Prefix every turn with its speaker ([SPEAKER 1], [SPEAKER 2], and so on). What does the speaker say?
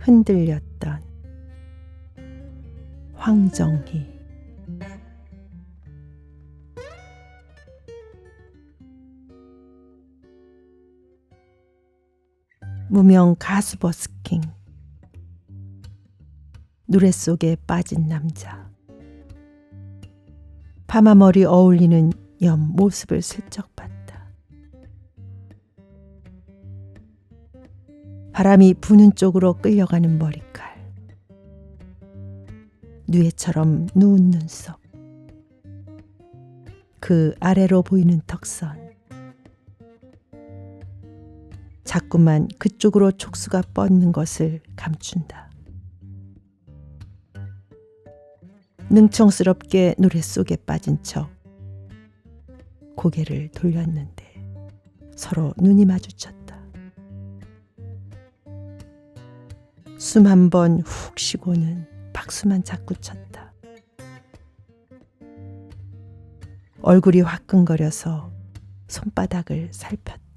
[SPEAKER 1] 흔들렸던 황정희. 무명 가수 버스킹. 노래 속에 빠진 남자. 파마머리 어울리는 염 모습을 슬쩍 봤다. 바람이 부는 쪽으로 끌려가는 머리칼 누에처럼 누운 눈썹 그 아래로 보이는 턱선 자꾸만 그쪽으로 촉수가 뻗는 것을 감춘다. 능청스럽게 노래 속에 빠진 척 고개를 돌렸는데 서로 눈이 마주쳤다. 숨 한 번 훅 쉬고는 박수만 자꾸 쳤다. 얼굴이 화끈거려서 손바닥을 살폈다.